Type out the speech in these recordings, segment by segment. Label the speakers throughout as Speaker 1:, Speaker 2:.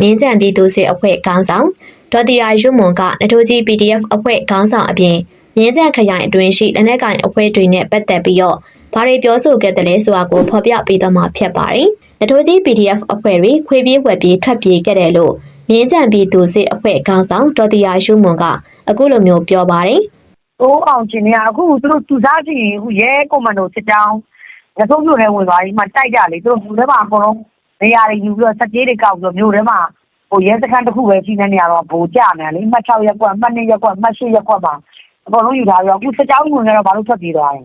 Speaker 1: မြင်းကြံပြည်သူစစ်အဖွဲ့ခေါင်းဆောင်ဒေါ်တီယာရွမွန်ကနထိုးကြီး PDF အဖွဲ့ခေါင်းဆောင်အပြင်မြင်းကြံခရိုင်အတွင်းရှိလက်နက်ကင်အဖွဲ့တွေနဲ့ပတ်သက်ပြီးတော့ဘာတွေပြောဆိုခဲ့တယ်လဲဆိုတာကိုဖော်ပြပေးတော့မှာဖြစ်ပါတယ်။နထိုးကြီး PDF အဖွဲ့တွေခွေပြေးဝက်ပြေးထွက်ပြေးခဲ့တယ်လို့မြင်းကြံပြည်သူစစ်အဖွဲ့ခေါင်းဆောင်ဒေါ်တီယာရွမွန်ကအခုလိုမျိုးပြောပါတယ်။
Speaker 2: တိုးအောင်ကျင်နေရအခုသူတို့သူစားကြည့်ရင်အခုရဲကွန်မန်ဒိုစစ်တောင်းရဆုံးမြို့ထဲဝင်သွားပြီးမှတိုက်ကြလေသူတို့မြို့ထဲမှာအကုန်လုံး နေရာတွေယူပြီးတော့စက်ကြီးတွေကောက်ပြီးတော့မြို့ထဲမှာဟိုရဲစခန်းတစ်ခုပဲရှိနေနေရတော့ဗိုလ်ကြနေလေမှတ်6ရက်ကွက်မှတ်2ရက်ကွက်မှတ်8ရက်ကွက်မှာအကုန်လုံးယူထားပြီးတော့အခုစစ်တောင်းဝင်နေတော့ဘာလို့ထွက်ပြေးသွားလဲ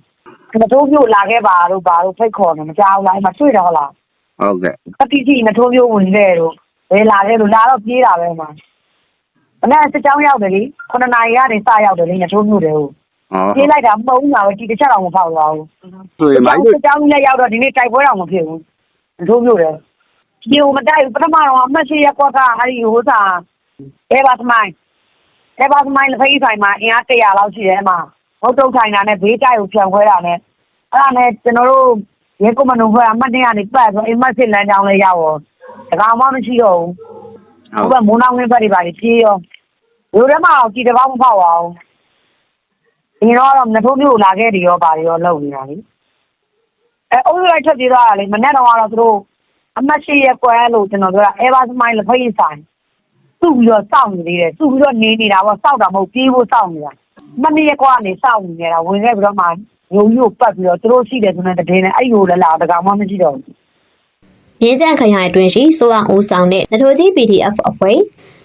Speaker 2: ငထိုးမြို့လာခဲ့ပါတော့ဘာလို့ဖိတ်ခေါ်နေမကြောက်လားအဲ့မှာတွေ့တော့လား
Speaker 3: ဟုတ်ကဲ့
Speaker 2: အတိအကျငထိုးမြို့ဝင်ခဲ့တော့ဘယ်လာခဲ့လို့လာတော့ပြေးတာပဲမှာအဲ့ဒါစစ်တောင်းရောက်တယ်လေ9နာရီကနေစရောက်တယ်လေငထိုးမြို့တွေကို
Speaker 3: ဟော
Speaker 2: ပြေးလိုက်တာမဟုတ်ဘူးလားဒီတစ်ချက်တော့မဖောက်သွားဘူး
Speaker 3: ဆိုရင်မိုင်းတို့
Speaker 2: စစ်တောင်းနဲ့ရောက်တော့ဒီနေ့တိုက်ပွဲတော့မဖြစ်ဘူးတို့မျိုးတယ် ဒီဟိုမတိုက်ဘူးပထမတော့အမှတ်ရှိရက်ကွက်ကအဲ့ဒီဟိုစာအဲဘာသမိုင်းအဲဘာသမိုင်းလက်ဖေးဆိုင်မှာအင်အား100လောက်ရှိတယ်အမဟုတ်တုတ်ထိုင်တာနဲ့ဘေးတိုက်ကိုပြန်ခွဲတာနဲ့အဲ့ဒါနဲ့ကျွန်တော်တို့ရဲကွန်မန်ဒိုဖွဲ့အမှတ်100ကနေပတ်ဆိုအိမ်မက်စစ်လမ်းကြောင်းလေးရောက်ရောတကောင်မှမရှိတော့ဘူး
Speaker 3: ဟု
Speaker 2: ဟို
Speaker 3: တ်
Speaker 2: ဘက်မိုးနောင်ဝင်းဘက်တွေပါပြေးရောလူထဲမှာကြည်တပေါင်းမဖောက်ပါဘူးဒီတော့တော့မထိုးမျိုးလာခဲ့တယ်ရောပါရောလုံနေတာလေအဲအုပ်လိုက်ထွက်ပြေးသွားတာလေမနေ့တော့ကတော့သူတို့ အမတ်ရှိရက်ကွဲလို့ကျွန်တော်ပြောတာအဲဘာစမိုင်းလက်ဖိတ်ဆိုင်သူ့ပြီးတော့စောင့်နေသေးတယ်သူ့ပြီးတော့နေနေတာပေါ့စောင့်တာမဟုတ်ပြေးဖို့စောင့်နေတာမနေ့ရက်ကွာကနေစောင့်နေနေတာဝင်ခဲ့ပြီးတော့မှညိုညိုပတ်ပြီးတော့သူတို့ရှိတယ်ဆိုတဲ့တည်င်းနဲ့အဲ့လိုလည်းလာတကောင်မှမရှိတော့ဘူး
Speaker 1: မြင်းကြံခရိုင်အတွင်းရှိစိုးအောင်ဦးဆောင်တဲ့နထိုးကြီး PDF အဖွဲ့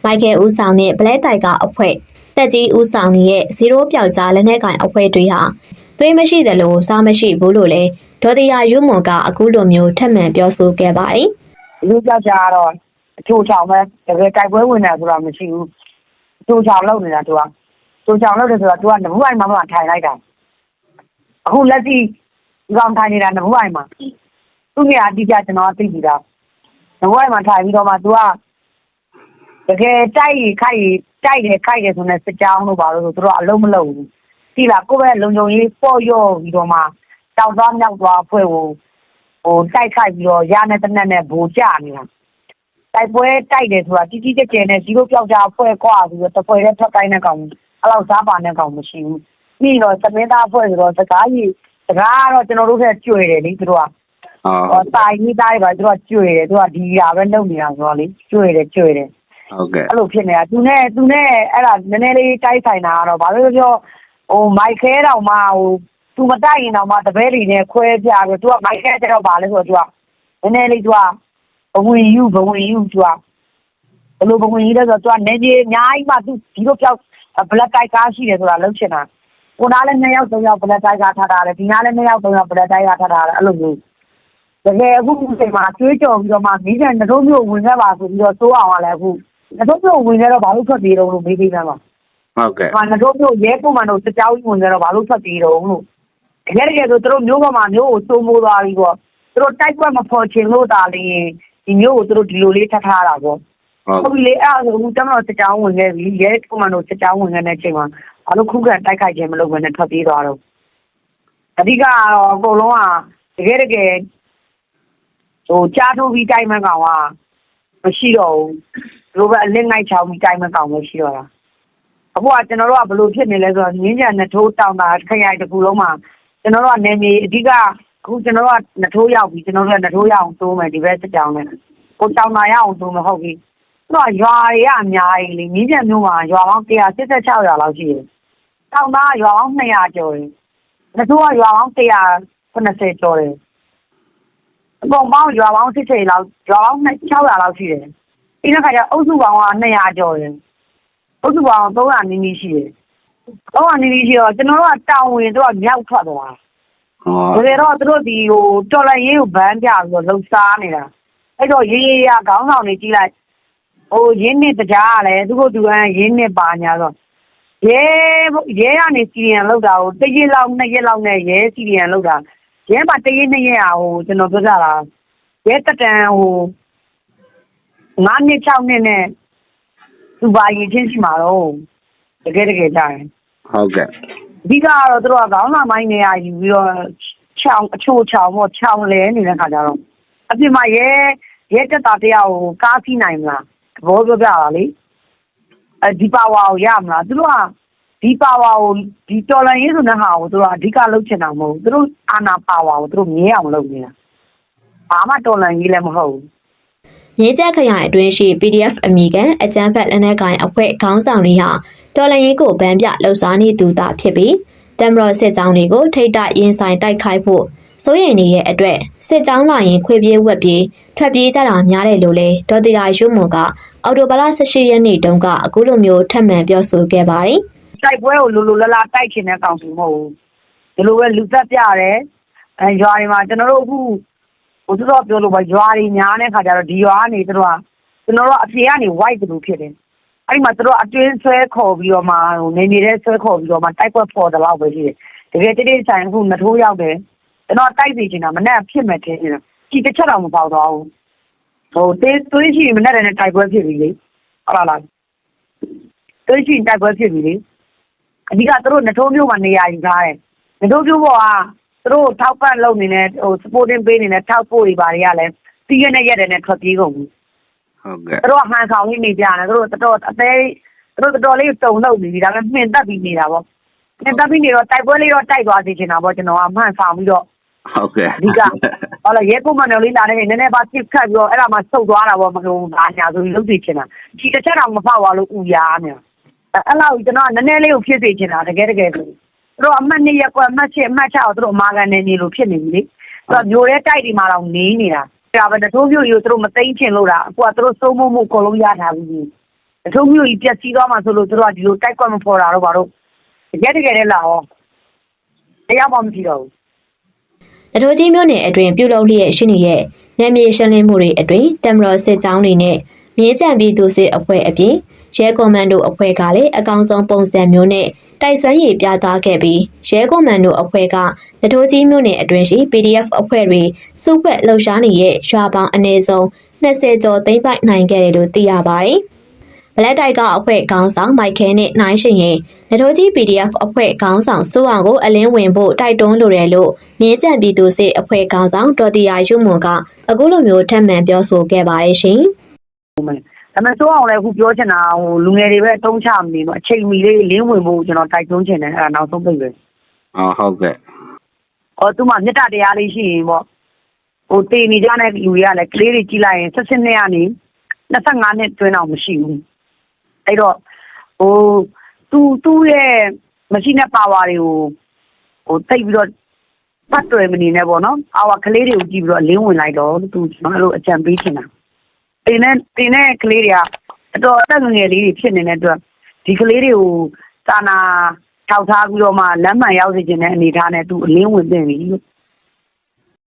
Speaker 1: မိုက်ကယ်ဦးဆောင်တဲ့ Black Tiger အဖွဲ့တက်ကြီးဦးဆောင်နေတဲ့ဇီရိုပျောက်ကြားလက်နက်ကင်အဖွဲ့တွေဟာသွေးမရှိတယ်လို့စားမရှိဘူးလို့လည်း ဒေါ်တီယာယူမွန်ကအခုလိုမျိုးထပ်မံပြောဆိုခဲ့ပါတယ်
Speaker 2: လူကြောက်ကြတော့အချိုးချောင်ပဲတကယ်တိုက်ပွဲဝင်တယ်ဆိုတာမရှိဘူးအချိုးချောင်လုပ်နေတာသူကချိုးချောင်လုပ်တယ်ဆိုတာသူကနဘူးအိုင်မှာမှထိုင်လိုက်တာအခုလက်ရှိဒီကောင်ထိုင်နေတာနဘူးအိုင်မှာသူ့နေရာအတိအကျကျွန်တော်သိပြီလားနဘူးအိုင်မှာထိုင်ပြီးတော့မှသူကတကယ်တိုက်ရခိုက်ရတိုက်တယ်ခိုက်တယ်ဆိုတဲ့စကြောင်းလို့ပါလို့ဆိုသူတို့အလုံးမလုံးဘူးဒီလားကိုယ့်ရဲ့လုံခြုံရေးပေါ့ရော့ပြီးတော့မှ တောက်သွားမြောက်သွားဖွဲ့ကိုဟိုတိုက်ခိုက်ပြီးတော့ရနဲ့တနက်နဲ့ဘူကြနေတာတိုက်ပွဲတိုက်တယ်ဆိုတာကြီးကြီးကျယ်ကျယ်နဲ့ဇီရိုပြောက်ကြအဖွဲ့ကွာပြီးတော့တစ်ဖွဲ့တည်းထွက်တိုင်းတဲ့ကောင်အဲ့လောက်စားပါတဲ့ကောင်မရှိဘူးပြီးတော့သမင်းသားအဖွဲ့ဆိုတော့စကားကြီးစကားကတော့ကျွန်တော်တို့ကကြွေတယ်လေသူတို့က
Speaker 3: ဟော
Speaker 2: ဟောတာကြီးသားတွေပါသူတို့ကကြွေတယ်သူကဒီဟာပဲလုပ်နေတာဆိုတော့လေကြွေတယ်ကြွေတယ်
Speaker 3: ဟုတ်ကဲ့
Speaker 2: အဲ့လိုဖြစ်နေတာသူနဲ့သူနဲ့အဲ့ဒါနည်းနည်းလေးတိုက်ဆိုင်တာကတော့ဘာလို့လဲပြောဟိုမိုက်ခဲတောင်မှဟို သူမတိုက်ရင်တောင်မှ တပည့်တွေနဲ့ ခွဲပြပြီးသူက မိုက်ခဲကျတော့ ဘာလဲဆိုတော့သူကနည်းနည်းလေးသူကဘဝင်ယူဘဝင်ယူသူက ဘယ်လိုပုံဝင်ကြီးလဲဆိုတော့သူကနေကြီးအများကြီးမှသူဒီလိုပြောက်ဘလက်တိုက်ကားရှိတယ်ဆိုတာ လုံးချင်တာကိုနားလည်း2ယောက်3ယောက်ဘလက်တိုက်ကားထားတာလေဒီနားလည်း2ယောက်3ယောက်ဘလက်တိုက်ကားထားတာလေအဲ့လိုမျိုး တကယ်အခုဒီချိန်မှာကျွေးကြော်ပြီးတော့မှမိခင်နှတို့မျိုးဝင်ခဲ့ပါဆိုပြီးတော့ စိုးအောင်ကလည်း အခုနှတို့မျိုးဝင်ခဲ့တော့ ဘာလို့ထွက်ပြေးတော့လို့ မေးပြီးမှမှာ
Speaker 3: ဟုတ်ကဲ့
Speaker 2: ဟာနှတို့မျိုးရဲပုံမှန်တို့စကြောင်းကြီး ဝင်ခဲ့တော့ ဘာလို့ထွက်ပြေးတော့လို့ တကယ်တကယ်ဆိုသူတို့မျိုးပေါ်မှာမျိုးကိုစိုးမိုးသွားပြီးတော့သူတို့တိုက်ပွဲမဖော်ချင်လို့ဒါလေးဒီမျိုးကိုသူတို့ဒီလိုလေးထပ်ထားတာပေါ့
Speaker 3: ဟုတ်
Speaker 2: ဟုတ်ပြီလေအဲ့ဒါဆိုအခုတမတော်စစ်ကြောင်းဝင်ခဲ့ပြီရဲကွန်မန်ဒိုစစ်ကြောင်းဝင်ခဲ့တဲ့အချိန်မှာဘာလို့ခုခံတိုက်ခိုက်ခြင်းမလုပ်ဘဲနဲ့ထွက်ပြေးသွားတော့အဓိကကတော့အကုန်လုံးကတကယ်တကယ်ဟိုကြားထိုးပြီးတိုက်မှန်းကောင်ကမရှိတော့ဘူးသူတို့ကအလစ်ငိုက်ချောင်းပြီးတိုက်မှန်းကောင်ပဲရှိတော့တာအခုကကျွန်တော်တို့ကဘယ်လိုဖြစ်နေလဲဆိုတော့ငင်းကြံနှထိုးတောင်တာခရိုင်တစ်ခုလုံးမှာ ကျွန်တော်တို့ကနေမြေအဓိကအခုကျွန်တော်တို့ကနှထိုးရောက်ပြီကျွန်တော်တို့ကနှထိုးရောက်အောင်တိုးမယ်ဒီဘက်စစ်ကြောင်းနဲ့ကိုတောင်တာရအောင်တိုးမယ်ဟုတ်ပြီတော့ရွာတွေကအများကြီးလေမြင်းပြန်မျိုးမှာရွာပေါင်း186ရွာလောက်ရှိတယ်။တောင်သားရွာပေါင်း200ကျော်တယ်။မဆိုးကရွာပေါင်း190ကျော်တယ်။အကုန်ပေါင်းရွာပေါင်း80လောက်ရွာပေါင်း600လောက်ရှိတယ်။ဒီနောက်ခါကျအုပ်စုပေါင်းက200ကျော်တယ်။အုပ်စုပေါင်း300နီးနီးရှိတယ်။ 300နီးနီးရှိတော့ကျွန်တော်တို့ကတောင်ဝင်တော့မြောက်ထွက်သွား
Speaker 3: ဟော။
Speaker 2: ဒါပေတော့သူတို့ဒီဟိုတော်လိုက်ရေးကိုဗန်းပြပြီးတော့လှုပ်ရှားနေတာ။အဲ့တော့ရေးရေးရခေါင်းဆောင်တွေကြီးလိုက်ဟိုရင်းနှစ်တရားကလည်းသူတို့သူကရင်းနှစ်ပါညာဆိုရဲရဲကနေစီရီယံလောက်တာဟိုတစ်ရက်လောက်နှစ်ရက်လောက်နဲ့ရဲစီရီယံလောက်တာရဲမှာတစ်ရက်နှစ်ရက်อ่ะဟိုကျွန်တော်ပြောကြတာရဲတက်တန်ဟို9နှစ်6နှစ်နဲ့သူပါရင်ချင်းရှိမှာတော့ တကယ်တကယ်ကြာရင်
Speaker 3: ဟုတ်ကဲ့
Speaker 2: အဓိကကတော့သူတို့ကခေါင်းလာမိုင်းနေရယူပြီးတော့ချောင်းအချိုးချောင်းပေါ့ချောင်းလဲနေတဲ့ခါကျတော့အပြင်မှာရဲရဲတက်တာတရားကိုကားစီးနိုင်မလားဘောပြောပြတာလေအဲဒီပါဝါကိုရမလားသူတို့ကဒီပါဝါကိုဒီတော်လန်ရေးဆိုတဲ့ဟာကိုသူတို့ကအဓိကလုပ်ချင်တာမဟုတ်ဘူးသူတို့အာနာပါဝါကိုသူတို့မြဲအောင်လုပ်နေတာဘာမှတော်လန်ရေးလည်းမဟုတ်ဘူး
Speaker 1: မြင်းကျက်ခရိုင်အတွင်းရှိ PDF အမိခံအကြမ်းဖက်လက်နက်ကိုင်အဖွဲ့ခေါင်းဆောင်တွေဟာ တော်လှန်ရေးကိုဗန်းပြလှုပ်ရှားနေသူသားဖြစ်ပြီးတမ်မတော်စစ်ကြောင်းတွေကိုထိတ်တရင်ဆိုင်တိုက်ခိုက်ဖို့စိုးရိမ်နေတဲ့အတွက်စစ်ကြောင်းလာရင်ခွေပြေးဝက်ပြေးထွက်ပြေးကြတာများတယ်လို့လဲဒေါ်တီရာရုံမွန်ကအော်တိုဘလ18ရက်နေ့တုန်းကအခုလိုမျိုးထပ်မံပြောဆိုခဲ့ပါတယ်
Speaker 2: တိုက်ပွဲကိုလိုလိုလားလားတိုက်ချင်တဲ့ကောင်စီမဟုတ်ဘူးဒီလိုပဲလူသက်ပြတယ်အဲရွာတွေမှာကျွန်တော်တို့အခုဟိုသူတို့ပြောလို့ပဲရွာတွေများတဲ့ခါကျတော့ဒီရွာကနေသူတို့ကကျွန်တော်တို့အပြေကနေ white တူဖြစ်တယ် အဲ့ဒီမှာသူတို့အတွင်းဆွဲခေါ်ပြီးတော့မှဟိုနေနေတဲ့ဆွဲခေါ်ပြီးတော့မှတိုက်ပွဲပေါ်တယ်လို့ပဲရှိတယ်တကယ်တည်းတည်းဆိုင်အခုမထိုးရောက်တယ်ကျွန်တော်တိုက်စီချင်တာမနဲ့ဖြစ်မဲ့သေးတယ်ကြည်တစ်ချက်တော့မပေါတော့ဘူးဟိုတေးသွေးရှိမနဲ့လည်းတိုက်ပွဲဖြစ်ပြီလေဟုတ်လားလားသွေးရှိတိုက်ပွဲဖြစ်ပြီလေအဓိကသူတို့နထိုးမျိုးမှာနေရာယူထားတယ်။နထိုးမျိုးပေါ်ကသူတို့ထောက်ပံ့လုပ်နေတဲ့ဟို supporting ပေးနေတဲ့ထောက်ပို့တွေဘာတွေကလည်းပြီးရတဲ့ရက်တွေနဲ့ထွက်ပြေးကုန်ပြီ
Speaker 3: ဟုတ်ကဲ့။
Speaker 2: သူတို့ကဟန်ဆောင်လေးနေကြတယ်သူတို့တော်တော်အသေးသူတို့တော်တော်လေးတုံလို့နေပြီဒါပေမဲ့မှင်တက်ပြီးနေတာပေါ့။မှင်တက်ပြီးနေတော့တိုက်ပွဲလေးတော့တိုက်သွားစေချင်တာပေါ့ကျွန်တော်ကမှန်ဆောင်ပြီးတော့
Speaker 3: ဟုတ်ကဲ့
Speaker 2: အဓိကဟောလာရဲကုမန်တော်လေးလာနေနည်းနည်းပါပြစ်ခတ်ပြီးတော့အဲ့ဒါမှဆုတ်သွားတာပေါ့မလို့ဘာညာဆိုပြီးလုပ်စီချင်တာ။ဒီတစ်ချက်တော့မဖောက်သွားလို့ဥရာနေတာ။အဲ့လောက်ကျွန်တော်ကနည်းနည်းလေးကိုဖြစ်စေချင်တာတကယ်တကယ်ဆိုသူတို့အမှတ်2ရက်ကွက်အမှတ်7အမှတ်6ကိုသူတို့အမာကန်နေနေလို့ဖြစ်နေပြီလေသူကမျိုးရဲတိုက်ဒီမှာတော့နေနေတာ ဒါပဲတထိုးမျိုးကြီးကိုသူတို့မသိမ့်ချင်လို့လားအခုကသူတို့စိုးမိုးမှုအကုန်လုံးရထားပြီတထိုးမျိုးကြီးပြက်စီးသွားမှဆိုလို့သူတို့ကဒီလိုတိုက်ကွက်မဖော်တာတော့ဘာလို့တကယ်တကယ်လည်းလာဟောတရားမှမရှိတော့ဘူး။
Speaker 1: တထိုးကြီးမြို့နယ်အတွင်းပြုလုပ်လျက်ရှိနေတဲ့နယ်မြေရှင်းလင်းမှုတွေအတွင်းတမ်မတော်စစ်ကြောင်းတွေနဲ့မြင်းကြံပြည်သူစစ်အဖွဲ့အပြင်ရဲကွန်မန်ဒိုအဖွဲ့ကလည်းအကောင်ဆုံးပုံစံမျိုးနဲ့ တိုက်ဆွမ်းရည်ပြသခဲ့ပြီးရဲကွန်မန်ဒိုအဖွဲ့ကတထိုးကြီးမြို့နယ်အတွင်းရှိ PDF အဖွဲ့တွေစုခွက်လှုပ်ရှားနေတဲ့ရွာပေါင်းအနည်းဆုံး20ကျော်သိမ်းပိုက်နိုင်ခဲ့တယ်လို့သိရပါတယ်။ဘလက်တိုက်ကအဖွဲ့ခေါင်းဆောင်မိုက်ခဲနဲ့နိုင်ရှင်ရင်လက်ထိုးကြီး PDF အဖွဲ့ခေါင်းဆောင်စိုးအောင်ကိုအလင်းဝင်ဖို့တိုက်တွန်းလိုတယ်လို့မြင်းကြံပြည်သူစစ်အဖွဲ့ခေါင်းဆောင်ဒေါ်တီယာရုံမွန်ကအခုလိုမျိုးထပ်မံပြောဆိုခဲ့ပါတယ်ရှင်။
Speaker 2: ဒါပေမဲ့စိုးအောင်လည်းအခုပြောချင်တာဟိုလူငယ်တွေပဲတုံးချမနေဘူးအချိန်မီလေးလင်းဝင်ဖို့ကျွန်တော်တိုက်တွန်းချင်တယ်အဲ့ဒါနောက်ဆုံးပိတ်ပဲ
Speaker 3: အော်ဟုတ်ကဲ့။
Speaker 2: အော်သူမှမေတ္တာတရားလေးရှိရင်ပေါ့ဟိုတေနေကြတဲ့လူတွေကလည်းကလေးတွေကြီးလိုက်ရင်၁၈နှစ်ကနေ25နှစ်တွင်းတော့မရှိဘူး။အဲ့တော့ဟိုသူသူ့ရဲ့မရှိတဲ့ပါဝါတွေကိုဟိုတိတ်ပြီးတော့ပတ်တွယ်မနေနဲ့ပေါ့နော်။အာဝကလေးတွေကိုကြည့်ပြီးတော့လင်းဝင်လိုက်တော့သူကျွန်တော်အဲ့လိုအကြံပေးချင်တာ။ တင်းနဲ့တင်းနဲ့ကလေးတွေကအတော်အသက်ငယ်လေးတွေဖြစ်နေတဲ့အတွက်ဒီကလေးတွေကိုစာနာထောက်ထားပြီးတော့မှလမ်းမှန်ရောက်စေခြင်းတဲ့အနေအထားနဲ့သူအလင်းဝင်တင်ပြီလို့